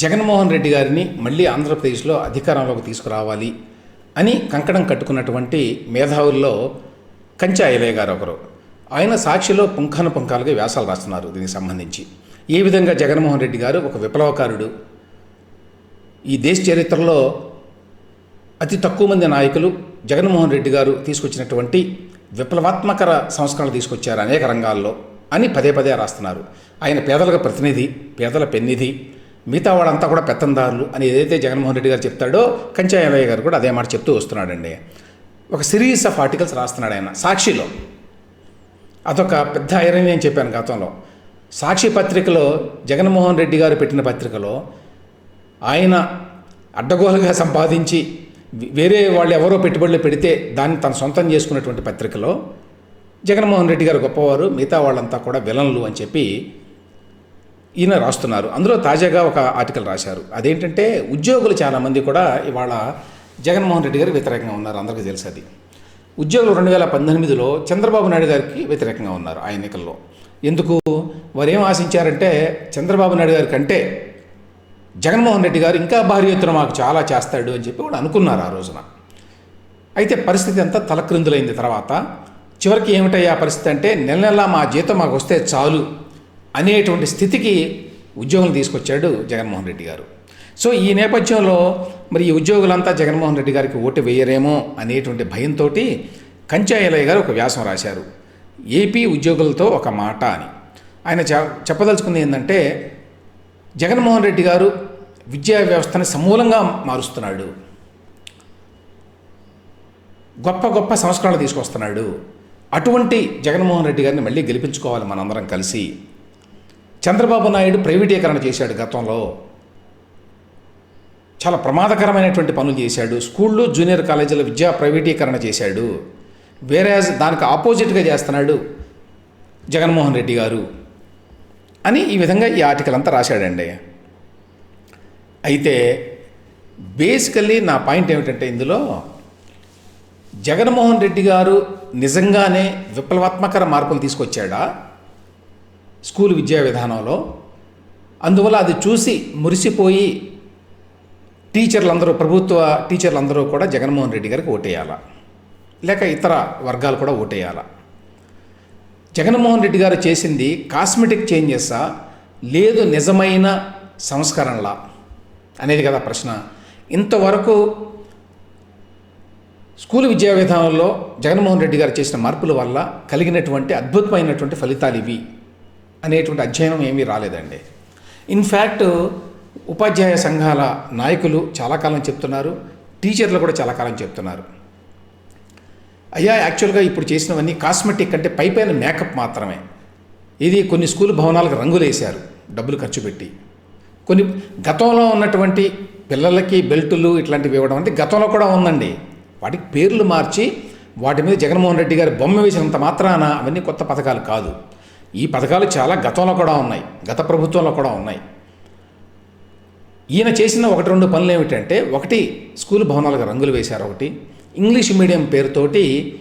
జగన్మోహన్ రెడ్డి గారిని మళ్ళీ ఆంధ్రప్రదేశ్లో అధికారంలోకి తీసుకురావాలి అని కంకణం కట్టుకున్నటువంటి మేధావుల్లో కంచె ఐలయ్య గారు ఒకరు. ఆయన సాక్షిలో పుంఖాను పుంఖాలుగా వ్యాసాలు రాస్తున్నారు దీనికి సంబంధించి. ఏ విధంగా జగన్మోహన్ రెడ్డి గారు ఒక విప్లవకారుడు ఈ దేశ చరిత్రలో అతి తక్కువ మంది నాయకులు జగన్మోహన్ రెడ్డి గారు తీసుకొచ్చినటువంటి విప్లవాత్మకర సంస్కరణలు తీసుకొచ్చారు అనేక రంగాల్లో అని పదే పదే రాస్తున్నారు. ఆయన పేదలకు ప్రతినిధి పేదల పెన్నిధి మిగతా వాళ్ళంతా కూడా పెత్తందారులు అని ఏదైతే జగన్మోహన్ రెడ్డి గారు చెప్తాడో కంచాయలయ్య గారు కూడా అదే మాట చెప్తూ వస్తున్నాడండి. ఒక సిరీస్ ఆఫ్ ఆర్టికల్స్ రాస్తున్నాడు ఆయన సాక్షిలో. అదొక పెద్ద ఐరన్ అని చెప్పాను గతంలో. సాక్షి పత్రికలో జగన్మోహన్ రెడ్డి గారు పెట్టిన పత్రికలో ఆయన అడ్డగోలుగా సంపాదించి వేరే వాళ్ళు ఎవరో పెట్టుబడులు పెడితే దాన్ని తన సొంతం చేసుకున్నటువంటి పత్రికలో జగన్మోహన్ రెడ్డి గారు గొప్పవారు మిగతా వాళ్ళంతా కూడా విలన్లు అని చెప్పి ఈయన రాస్తున్నారు. అందులో తాజాగా ఒక ఆర్టికల్ రాశారు. అదేంటంటే ఉద్యోగులు చాలామంది కూడా ఇవాళ జగన్మోహన్ రెడ్డి గారికి వ్యతిరేకంగా ఉన్నారు. అందరికీ తెలుసు అది. ఉద్యోగులు రెండు వేల పంతొమ్మిదిలో చంద్రబాబు నాయుడు గారికి వ్యతిరేకంగా ఉన్నారు ఆ ఎన్నికల్లో. ఎందుకు? వారు ఏం ఆశించారంటే చంద్రబాబు నాయుడు గారి కంటే జగన్మోహన్ రెడ్డి గారు ఇంకా భారీ ఎత్తున మాకు చాలా చేస్తాడు అని చెప్పి కూడా అనుకున్నారు ఆ రోజున. అయితే పరిస్థితి అంతా తలక్రిందులైంది తర్వాత. చివరికి ఏమిటయ్యా పరిస్థితి అంటే నెల నెలా మా జీతం మాకు వస్తే చాలు. అనేటువంటి స్థితికి ఉద్యోగులు తీసుకొచ్చాడు జగన్మోహన్ రెడ్డి గారు. సో ఈ నేపథ్యంలో మరి ఈ ఉద్యోగులంతా జగన్మోహన్ రెడ్డి గారికి ఓటు వేయరేమో అనేటువంటి భయంతో కంచాయలయ్య గారు ఒక వ్యాసం రాశారు. ఏపీ ఉద్యోగులతో ఒక మాట అని. ఆయన చెప్పదలుచుకుంది ఏంటంటే జగన్మోహన్ రెడ్డి గారు విద్యా వ్యవస్థని సమూలంగా మారుస్తున్నాడు. గొప్ప గొప్ప సంస్కరణలు తీసుకొస్తున్నాడు. అటువంటి జగన్మోహన్ రెడ్డి గారిని మళ్ళీ గెలిపించుకోవాలి మనందరం కలిసి. చంద్రబాబు నాయుడు ప్రైవేటీకరణ చేశాడు గతంలో. చాలా ప్రమాదకరమైనటువంటి పనులు చేశాడు. స్కూళ్ళు జూనియర్ కాలేజీల విద్యా ప్రైవేటీకరణ చేశాడు. వేరే దానికి ఆపోజిట్గా చేస్తున్నాడు జగన్మోహన్ రెడ్డి గారు అని ఈ విధంగా ఈ ఆర్టికల్ అంతా రాశాడండి. అయితే బేసికల్లీ నా పాయింట్ ఏమిటంటే ఇందులో జగన్మోహన్ రెడ్డి గారు నిజంగానే విప్లవాత్మకర మార్పులు తీసుకొచ్చాడా? స్కూల్ విద్యా విధానంలో. అందువల్ల అది చూసి మురిసిపోయి టీచర్లందరూ ప్రభుత్వ టీచర్లందరూ కూడా జగన్మోహన్ రెడ్డి గారికి ఓటేయాలా. లేక ఇతర వర్గాలు కూడా ఓటేయాలా. జగన్మోహన్ రెడ్డి గారు చేసింది కాస్మెటిక్ చేంజెసా? లేదు నిజమైన సంస్కరణలా? అనేది కదా ప్రశ్న. ఇంతవరకు స్కూల్ విద్యా విధానంలో జగన్మోహన్ రెడ్డి గారు చేసిన మార్పుల వల్ల కలిగినటువంటి అద్భుతమైనటువంటి ఫలితాలు ఇవి. అనేటువంటి అధ్యయనం ఏమీ రాలేదండి. ఇన్ఫ్యాక్ట్ ఉపాధ్యాయ సంఘాల నాయకులు చాలా కాలం చెప్తున్నారు టీచర్లు కూడా చాలా కాలం చెప్తున్నారు. అయ్యా యాక్చువల్గా ఇప్పుడు చేసినవన్నీ కాస్మెటిక్ అంటే పైపైన మేకప్ మాత్రమే. ఇది కొన్ని స్కూల్ భవనాలకు రంగులు వేశారు డబ్బులు ఖర్చు పెట్టి. కొన్ని గతంలో ఉన్నటువంటి పిల్లలకి బెల్టులు ఇట్లాంటివి ఇవ్వడం అంటే గతంలో కూడా ఉందండి. వాటికి పేర్లు మార్చి వాటి మీద జగన్మోహన్ రెడ్డి గారి బొమ్మ వేసినంత మాత్రాన అవన్నీ కొత్త పథకాలు కాదు. ఈ పథకాలు చాలా గతంలో కూడా ఉన్నాయి గత ప్రభుత్వంలో కూడా ఉన్నాయి. ఈయన చేసిన ఒకటి రెండు పనులు ఏమిటంటే ఒకటి స్కూల్ భవనాలకు రంగులు వేశారు ఒకటి ఇంగ్లీష్ మీడియం పేరుతోటి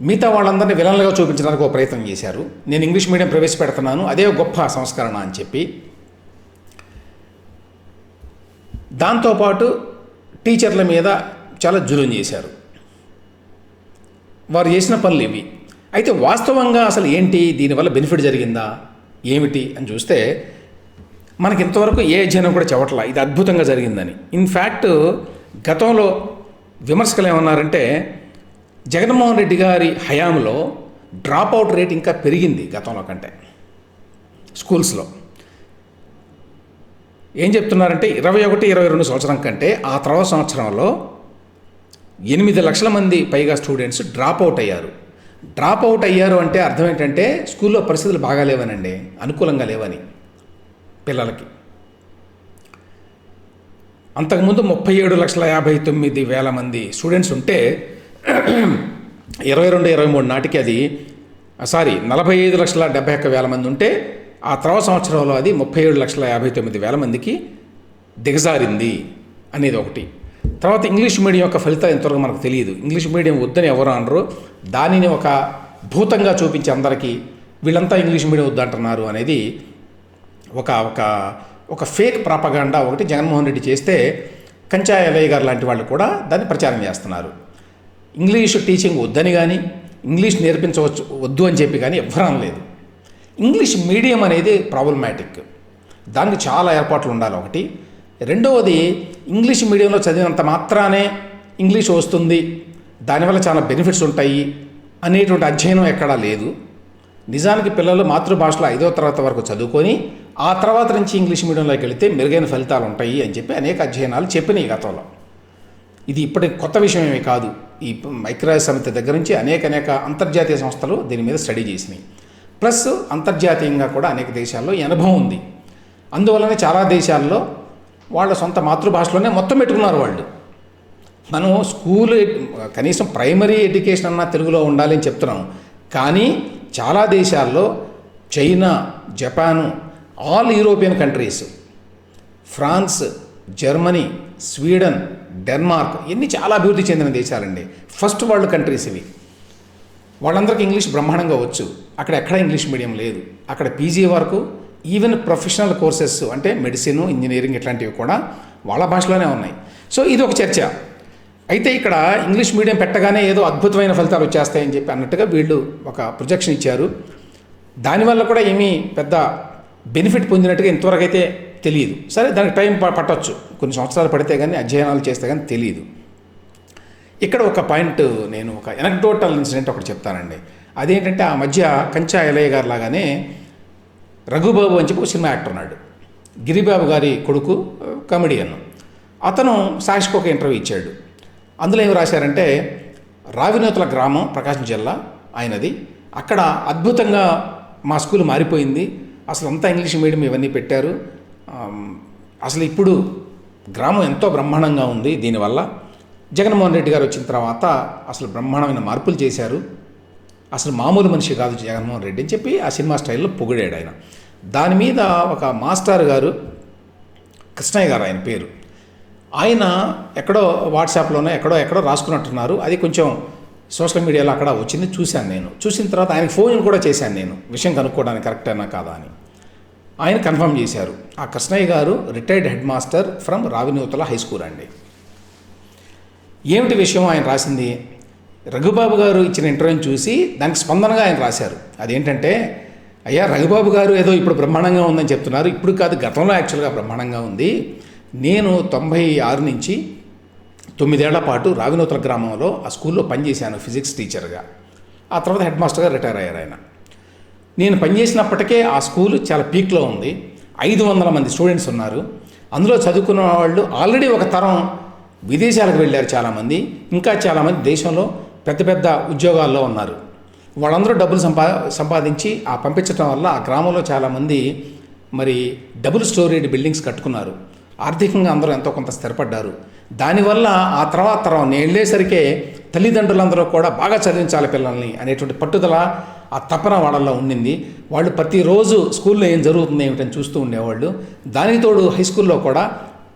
మిగతా వాళ్ళందరినీ విలన్లుగా చూపించడానికి ఒక ప్రయత్నం చేశారు. నేను ఇంగ్లీష్ మీడియం ప్రవేశపెడుతున్నాను అదే గొప్ప సంస్కరణ అని చెప్పి. దాంతోపాటు టీచర్ల మీద చాలా జులుం చేశారు. వారు చేసిన పనులు ఇవి. అయితే వాస్తవంగా అసలు ఏంటి? దీనివల్ల బెనిఫిట్ జరిగిందా? ఏమిటి? అని చూస్తే మనకి ఇంతవరకు ఏ అధ్యయనం కూడా చెప్పట్లా ఇది అద్భుతంగా జరిగిందని. ఇన్ఫ్యాక్ట్ గతంలో విమర్శకులు ఏమన్నారంటే జగన్మోహన్ రెడ్డి గారి హయాంలో డ్రాప్ అవుట్ రేట్ ఇంకా పెరిగింది గతంలో కంటే. స్కూల్స్లో. ఏం చెప్తున్నారంటే ఇరవై ఒకటి ఇరవై రెండు సంవత్సరం కంటే ఆ తర్వాత సంవత్సరంలో ఎనిమిది లక్షల మంది పైగా స్టూడెంట్స్ డ్రాప్ అవుట్ అయ్యారు. డ్రాప్ అవుట్ అయ్యారు అంటే అర్థం ఏంటంటే స్కూల్లో పరిస్థితులు బాగా లేవనండి అనుకూలంగా లేవని పిల్లలకి. అంతకుముందు ముప్పై ఏడు లక్షల యాభై తొమ్మిది వేల మంది స్టూడెంట్స్ ఉంటే ఇరవై రెండు ఇరవై మూడు నాటికి అది సారీ నలభై ఐదు లక్షల డెబ్బై ఒక్క వేల మంది ఉంటే ఆ తర్వాత సంవత్సరంలో అది ముప్పై ఏడు లక్షల యాభై తొమ్మిది వేల మందికి దిగజారింది అనేది ఒకటి. తర్వాత ఇంగ్లీష్ మీడియం యొక్క ఫలితాలు ఎంతవరకు మనకు తెలియదు. ఇంగ్లీష్ మీడియం వద్దని ఎవరు అనరు. దానిని ఒక భూతంగా చూపించి అందరికీ వీళ్ళంతా ఇంగ్లీష్ మీడియం వద్దంటున్నారు అనేది ఒక ఒక ఒక ఫేక్ ప్రాపగాండా ఒకటి జగన్మోహన్ రెడ్డి చేస్తే కంచా ఎలయ్య గారు లాంటి వాళ్ళు కూడా దాన్ని ప్రచారం చేస్తున్నారు. ఇంగ్లీష్ టీచింగ్ వద్దని కానీ ఇంగ్లీష్ నేర్పించవచ్చు వద్దు అని చెప్పి కానీ ఎవ్వరూ అనలేదు. ఇంగ్లీష్ మీడియం అనేది ప్రాబ్లమాటిక్. దానికి చాలా ఏర్పాట్లు ఉండాలి ఒకటి. రెండవది ఇంగ్లీష్ మీడియంలో చదివినంత మాత్రానే ఇంగ్లీష్ వస్తుంది. దానివల్ల చాలా బెనిఫిట్స్ ఉంటాయి. అనేటువంటి అధ్యయనం ఎక్కడా లేదు. నిజానికి పిల్లలు మాతృభాషలో ఐదో తరగతి వరకు చదువుకొని ఆ తర్వాత నుంచి ఇంగ్లీష్ మీడియంలోకి వెళితే మెరుగైన ఫలితాలు ఉంటాయి అని చెప్పి అనేక అధ్యయనాలు చెప్పినాయి గతంలో. ఇది ఇప్పటి కొత్త విషయం ఏమీ కాదు. ఈ ఐక్యరాజ్య సమితి దగ్గర నుంచి అనేక అనేక అంతర్జాతీయ సంస్థలు దీని మీద స్టడీ చేసినాయి. ప్లస్ అంతర్జాతీయంగా కూడా అనేక దేశాల్లో ఈ అనుభవం ఉంది. అందువలనే చాలా దేశాల్లో వాళ్ళ సొంత మాతృభాషలోనే మొత్తం పెట్టుకున్నారు వాళ్ళు. మనం స్కూల్ కనీసం ప్రైమరీ ఎడ్యుకేషన్ అన్నా తెలుగులో ఉండాలి అని చెప్తున్నాం. కానీ చాలా దేశాల్లో China Japan all European countries France Germany Sweden Denmark ఇన్ని చాలా అభివృద్ధి చెందిన దేశాలండి. ఫస్ట్ వరల్డ్ కంట్రీస్ ఇవి. వాళ్ళందరికీ ఇంగ్లీష్ బ్రహ్మాండంగా వచ్చు. అక్కడ ఎక్కడ ఇంగ్లీష్ మీడియం లేదు. అక్కడ పీజీ వరకు ఈవెన్ ప్రొఫెషనల్ కోర్సెస్ అంటే మెడిసిన్ ఇంజనీరింగ్ ఇట్లాంటివి కూడా వాళ్ళ భాషలోనే ఉన్నాయి. సో ఇది ఒక చర్చ. అయితే ఇక్కడ ఇంగ్లీష్ మీడియం పెట్టగానే ఏదో అద్భుతమైన ఫలితాలు వచ్చేస్తాయని చెప్పి అన్నట్టుగా వీళ్ళు ఒక ప్రొజెక్షన్ ఇచ్చారు. దానివల్ల కూడా ఏమీ పెద్ద బెనిఫిట్ పొందినట్టుగా ఇంతవరకు అయితే తెలియదు. సరే దానికి టైం ప- కొన్ని సంవత్సరాలు పడితే కానీ అధ్యయనాలు చేస్తే కానీ తెలియదు. ఇక్కడ ఒక పాయింట్ నేను ఒక ఎనక్డోటల్ ఇన్సిడెంట్ ఒకటి చెప్తానండి. అదేంటంటే ఆ మధ్య కంచా ఎలయ్య గారు లాగానే రఘుబాబు అని చెప్పి ఒక సినిమా యాక్టర్ ఉన్నాడు. గిరిబాబు గారి కొడుకు కమెడియన్. అతను సాక్షికి ఒక ఇంటర్వ్యూ ఇచ్చాడు. అందులో ఏమి రాశారంటే రావినూతల గ్రామం ప్రకాశం జిల్లా ఆయనది. అక్కడ అద్భుతంగా మా స్కూల్ మారిపోయింది. అసలు అంతా ఇంగ్లీష్ మీడియం ఇవన్నీ పెట్టారు. అసలు ఇప్పుడు గ్రామం ఎంతో బ్రహ్మాండంగా ఉంది దీనివల్ల. జగన్మోహన్ రెడ్డి గారు వచ్చిన తర్వాత అసలు బ్రహ్మాండమైన మార్పులు చేశారు. అసలు మామూలు మనిషి కాదు జగన్మోహన్ రెడ్డి అని చెప్పి ఆ సినిమా స్టైల్లో పొగిడాడు ఆయన. దాని మీద ఒక మాస్టర్ గారు కృష్ణయ్య గారు ఆయన పేరు. ఆయన ఎక్కడో వాట్సాప్లోనో ఎక్కడో ఎక్కడో రాసుకున్నట్టున్నారు. అది కొంచెం సోషల్ మీడియాలో అక్కడ వచ్చింది చూశాను నేను. చూసిన తర్వాత ఆయన ఫోన్ కూడా చేశాను నేను. విషయం కనుక్కోవడానికి కరెక్ట్ అయినా కాదా అని. ఆయన కన్ఫర్మ్ చేశారు. ఆ కృష్ణయ్య గారు retired head master from Ravinuthala high school అండి. ఏమిటి విషయం ఆయన రాసింది? రఘుబాబు గారు ఇచ్చిన ఇంటర్వ్యూని చూసి దానికి స్పందనగా ఆయన రాశారు. అదేంటంటే అయ్యా రఘుబాబు గారు ఏదో ఇప్పుడు బ్రహ్మాండంగా ఉందని చెప్తున్నారు. ఇప్పుడు కాదు గతంలో యాక్చువల్గా బ్రహ్మాండంగా ఉంది. నేను తొంభై ఆరు నుంచి తొమ్మిదేళ్ళ పాటు రావినూతల గ్రామంలో ఆ స్కూల్లో పనిచేశాను ఫిజిక్స్ టీచర్గా. ఆ తర్వాత హెడ్ మాస్టర్గా రిటైర్ అయ్యారు ఆయన. నేను పనిచేసినప్పటికే ఆ స్కూల్ చాలా పీక్లో ఉంది. ఐదు వందల మంది స్టూడెంట్స్ ఉన్నారు. అందులో చదువుకున్న వాళ్ళు ఆల్రెడీ ఒక తరం విదేశాలకు వెళ్ళారు చాలామంది. ఇంకా చాలామంది దేశంలో పెద్ద పెద్ద ఉద్యోగాల్లో ఉన్నారు. వాళ్ళందరూ డబ్బులు సంపా సంపాదించి ఆ పంపించడం వల్ల ఆ గ్రామంలో చాలామంది మరి డబుల్ స్టోరీడ్ బిల్డింగ్స్ కట్టుకున్నారు. ఆర్థికంగా అందరూ ఎంతో కొంత స్థిరపడ్డారు. దానివల్ల ఆ తర్వాత తరం నేను వెళ్ళేసరికే తల్లిదండ్రులందరూ కూడా బాగా చదివించాలి పిల్లల్ని అనేటువంటి పట్టుదల ఆ తపన వాళ్ళల్లో ఉండింది. వాళ్ళు ప్రతిరోజు స్కూల్లో ఏం జరుగుతుంది ఏమిటని చూస్తూ ఉండేవాళ్ళు. దానికి తోడు హై స్కూల్లో కూడా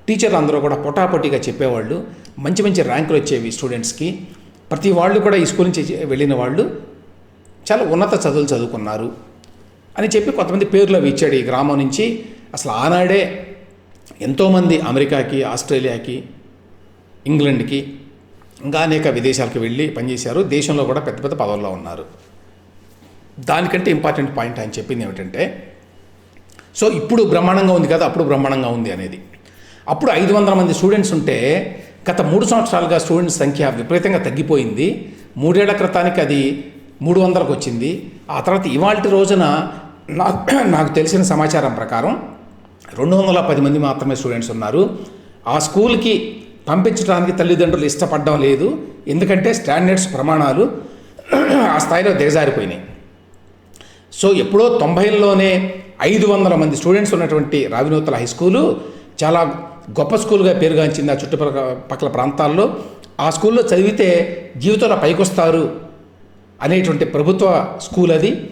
టీచర్లు అందరూ కూడా పొటాపొటీగా చెప్పేవాళ్ళు. మంచి మంచి ర్యాంకులు వచ్చేవి స్టూడెంట్స్కి. ప్రతి వాళ్ళు కూడా ఈ స్కూల్ నుంచి వెళ్ళిన వాళ్ళు చాలా ఉన్నత చదువులు చదువుకున్నారు అని చెప్పి కొంతమంది పేర్లు అవి ఇచ్చాడు ఈ గ్రామం నుంచి. అసలు ఆనాడే ఎంతోమంది అమెరికాకి ఆస్ట్రేలియాకి ఇంగ్లాండ్కి ఇంకా అనేక విదేశాలకు వెళ్ళి పనిచేశారు. దేశంలో కూడా పెద్ద పెద్ద పదవుల్లో ఉన్నారు. దానికంటే ఇంపార్టెంట్ పాయింట్ ఆయన చెప్పింది ఏమిటంటే సో ఇప్పుడు బ్రహ్మాండంగా ఉంది కదా అప్పుడు బ్రహ్మాండంగా ఉంది అనేది. అప్పుడు ఐదు వందల మంది స్టూడెంట్స్ ఉంటే గత మూడు సంవత్సరాలుగా స్టూడెంట్స్ సంఖ్య విపరీతంగా తగ్గిపోయింది. మూడేళ్ళ క్రితానికి అది మూడు వందలకు వచ్చింది ఆ తర్వాత ఇవాళ రోజున నాకు నాకు తెలిసిన సమాచారం ప్రకారం రెండు వందల పది మంది మాత్రమే స్టూడెంట్స్ ఉన్నారు. ఆ స్కూల్కి పంపించడానికి తల్లిదండ్రులు ఇష్టపడడం లేదు. ఎందుకంటే స్టాండర్డ్స్ ప్రమాణాలు ఆ స్థాయిలో దిగజారిపోయినాయి. సో ఎప్పుడో తొంభైల్లోనే ఐదు వందల మంది స్టూడెంట్స్ ఉన్నటువంటి రావినూతల హై స్కూలు చాలా గొప్ప స్కూల్గా పేరుగాంచింది ఆ చుట్టుపక్కల పక్కల ప్రాంతాల్లో. ఆ స్కూల్లో చదివితే జీవితంలో పైకొస్తారు అనేటువంటి ప్రభుత్వ స్కూల్ అది.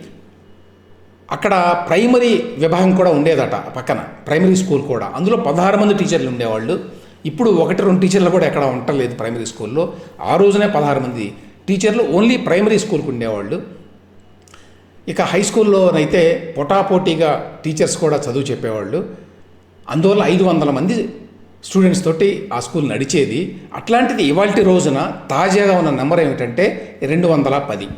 అక్కడ ప్రైమరీ విభాగం కూడా ఉండేదట పక్కన ప్రైమరీ స్కూల్ కూడా. అందులో పదహారు మంది టీచర్లు ఉండేవాళ్ళు. ఇప్పుడు ఒకటి రెండు టీచర్లు కూడా ఎక్కడ ఉండలేదు ప్రైమరీ స్కూల్లో. ఆ రోజునే పదహారు మంది టీచర్లు ఓన్లీ ప్రైమరీ స్కూల్కి ఉండేవాళ్ళు. ఇక హై స్కూల్లోనైతే పోటాపోటీగా టీచర్స్ కూడా చదువు చెప్పేవాళ్ళు. అందువల్ల ఐదు వందల మంది స్టూడెంట్స్ తోటి ఆ స్కూల్ నడిచేది. అట్లాంటిది ఇవాళ రోజున తాజాగా ఉన్న నెంబర్ ఏమిటంటే రెండు వందల పది.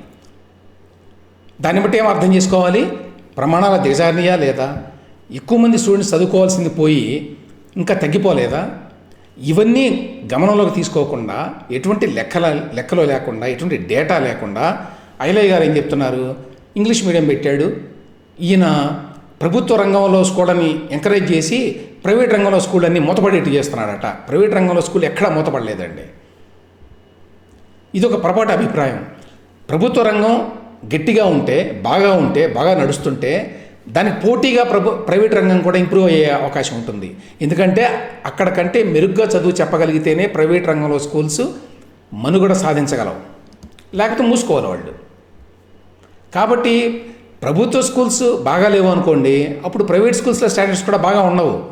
దాన్ని బట్టి ఏం అర్థం చేసుకోవాలి? ప్రమాణాల దిగజారినయా లేదా? ఎక్కువ మంది స్టూడెంట్స్ చదువుకోవాల్సింది పోయి ఇంకా తగ్గిపోలేదా? ఇవన్నీ గమనంలోకి తీసుకోకుండా ఎటువంటి లెక్కల లెక్కలో లేకుండా ఎటువంటి డేటా లేకుండా ఐలయ్య గారు ఏం చెప్తున్నారు? ఇంగ్లీష్ మీడియం పెట్టాడు. ఈయన ప్రభుత్వ రంగంలో స్కూళ్ళని ఎంకరేజ్ చేసి ప్రైవేట్ రంగంలో స్కూల్ అన్ని మూతపడేట్టు చేస్తున్నాడట. ప్రైవేట్ రంగంలో స్కూల్ ఎక్కడా మూతపడలేదండి. ఇది ఒక పొరపాటు అభిప్రాయం. ప్రభుత్వ రంగం గట్టిగా ఉంటే బాగా ఉంటే బాగా నడుస్తుంటే దానికి పోటీగా ప్రభు ప్రైవేట్ రంగం కూడా ఇంప్రూవ్ అయ్యే అవకాశం ఉంటుంది. ఎందుకంటే అక్కడ కంటే మెరుగ్గా చదువు చెప్పగలిగితేనే ప్రైవేట్ రంగంలో స్కూల్స్ మనుగడ సాధించగలవు. లేకపోతే మూసుకోవాలి వాళ్ళు. కాబట్టి ప్రభుత్వ స్కూల్స్ బాగా లేవు అనుకోండి అప్పుడు ప్రైవేట్ స్కూల్స్లో స్టాండర్డ్స్ కూడా బాగా ఉండవు.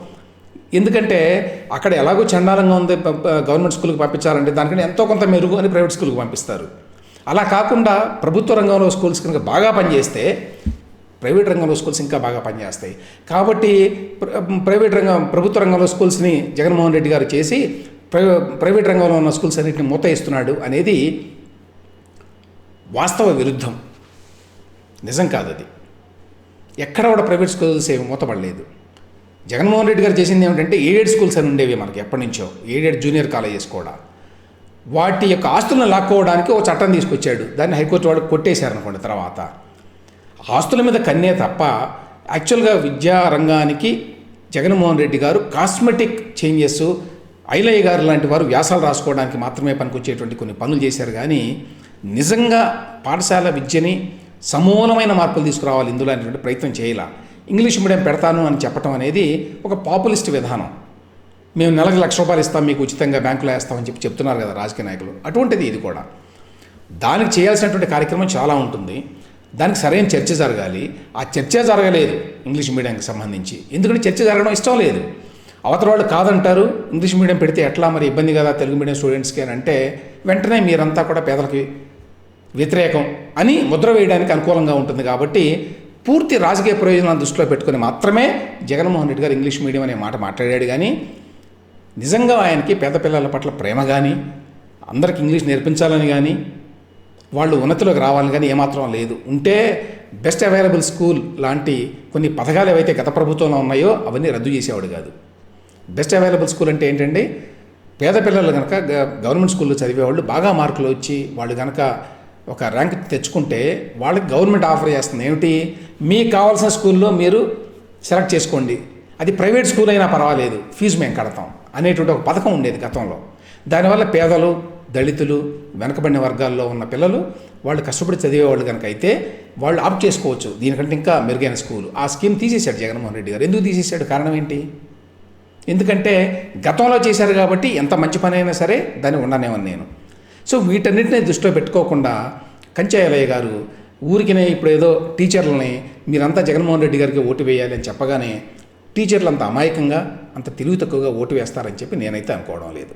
ఎందుకంటే అక్కడ ఎలాగో చండాలంగా ఉంది గవర్నమెంట్ స్కూల్కి పంపించాలంటే దానికంటే ఎంతో కొంత మెరుగు అని ప్రైవేట్ స్కూల్కి పంపిస్తారు. అలా కాకుండా ప్రభుత్వ రంగంలో స్కూల్స్ కనుక బాగా పనిచేస్తే ప్రైవేట్ రంగంలో స్కూల్స్ ఇంకా బాగా పనిచేస్తాయి. కాబట్టి ప్ర- ప్రైవేట్ రంగం ప్రభుత్వ రంగంలో స్కూల్స్ని జగన్మోహన్ రెడ్డి గారు చేసి ప్రై ప్రైవేట్ రంగంలో ఉన్న స్కూల్స్ అన్నింటిని మూత ఇస్తున్నాడు అనేది వాస్తవ విరుద్ధం. నిజం కాదు అది ఎక్కడ కూడా ప్రైవేట్ స్కూల్స్ ఏమి మూతపడలేదు. జగన్మోహన్ రెడ్డి గారు చేసింది ఏమిటంటే ఎయిడెడ్ స్కూల్స్ అని ఉండేవి మనకి ఎప్పటి నుంచో ఎయిడెడ్ జూనియర్ కాలేజెస్ కూడా. వాటి యొక్క ఆస్తులను లాక్కోవడానికి ఒక చట్టం తీసుకొచ్చాడు. దాన్ని హైకోర్టు వాళ్ళు కొట్టేశారు అనుకోండి తర్వాత. ఆస్తుల మీద కన్నే తప్ప యాక్చువల్గా విద్యా రంగానికి జగన్మోహన్ రెడ్డి గారు కాస్మెటిక్ చేంజెస్ ఐలయ్య గారు లాంటి వారు వ్యాసాలు రాసుకోవడానికి మాత్రమే పనికొచ్చేటువంటి కొన్ని పనులు చేశారు. కానీ నిజంగా పాఠశాల విద్యని సమూలమైన మార్పులు తీసుకురావాలి ఇందులో అనేటువంటి ప్రయత్నం చేయాల. ఇంగ్లీష్ మీడియం పెడతాను అని చెప్పడం అనేది ఒక పాపులిస్ట్ విధానం. మేము నెలకు లక్ష రూపాయలు ఇస్తాం మీకు ఉచితంగా బ్యాంకులో వేస్తామని చెప్పి చెప్తున్నారు కదా రాజకీయ నాయకులు. అటువంటిది ఇది కూడా. దానికి చేయాల్సినటువంటి కార్యక్రమం చాలా ఉంటుంది. దానికి సరైన చర్చ జరగాలి. ఆ చర్చ జరగలేదు ఇంగ్లీష్ మీడియంకి సంబంధించి. ఎందుకంటే చర్చ జరగడం ఇష్టం లేదు. అవతల వాళ్ళు కాదంటారు. ఇంగ్లీష్ మీడియం పెడితే ఎట్లా మరి ఇబ్బంది కదా తెలుగు మీడియం స్టూడెంట్స్కి అని అంటే వెంటనే మీరంతా కూడా పేదలకి వ్యతిరేకం అని ముద్ర వేయడానికి అనుకూలంగా ఉంటుంది కాబట్టి పూర్తి రాజకీయ ప్రయోజనాలను దృష్టిలో పెట్టుకుని మాత్రమే జగన్మోహన్ రెడ్డి గారు ఇంగ్లీష్ మీడియం అనే మాట మాట్లాడాడు కానీ నిజంగా ఆయనకి పేద పిల్లల పట్ల ప్రేమ కానీ అందరికి ఇంగ్లీష్ నేర్పించాలని కానీ వాళ్ళు ఉన్నతిలోకి రావాలని కానీ ఏమాత్రం లేదు. ఉంటే బెస్ట్ అవైలబుల్ స్కూల్ లాంటి కొన్ని పథకాలు ఏవైతే గత ప్రభుత్వంలో ఉన్నాయో అవన్నీ రద్దు చేసేవాడు కాదు. బెస్ట్ అవైలబుల్ స్కూల్ అంటే ఏంటంటే పేద పిల్లలు కనుక గ- గవర్నమెంట్ స్కూల్లో చదివేవాళ్ళు బాగా మార్కులు వచ్చి వాళ్ళు కనుక ఒక ర్యాంక్ తెచ్చుకుంటే వాళ్ళకి గవర్నమెంట్ ఆఫర్ చేస్తుంది. ఏమిటి? మీకు కావాల్సిన స్కూల్లో మీరు సెలెక్ట్ చేసుకోండి. అది ప్రైవేట్ స్కూల్ అయినా పర్వాలేదు ఫీజు మేము కడతాం అనేటువంటి ఒక పథకం ఉండేది గతంలో. దానివల్ల పేదలు దళితులు వెనకబడిన వర్గాల్లో ఉన్న పిల్లలు వాళ్ళు కష్టపడి చదివేవాళ్ళు కనుక అయితే వాళ్ళు ఆప్ట్ చేసుకోవచ్చు. దీనికంటే ఇంకా మెరుగైన స్కూల్ ఆ స్కీమ్ తీసేశాడు జగన్మోహన్ రెడ్డి గారు. ఎందుకు తీసేశాడు? కారణం ఏంటి? ఎందుకంటే గతంలో చేశారు కాబట్టి ఎంత మంచి పని అయినా సరే దాన్ని ఉండనేమని నేను. సో వీటన్నిటిని దృష్టిలో పెట్టుకోకుండా కంచాయలయ్య గారు ఊరికినే ఇప్పుడు ఏదో టీచర్లని మీరంతా జగన్మోహన్ రెడ్డి గారికి ఓటు వేయాలి అని చెప్పగానే టీచర్లు అంత అమాయకంగా అంత తెలివి తక్కువగా ఓటు వేస్తారని చెప్పి నేనైతే అనుకోవడం లేదు.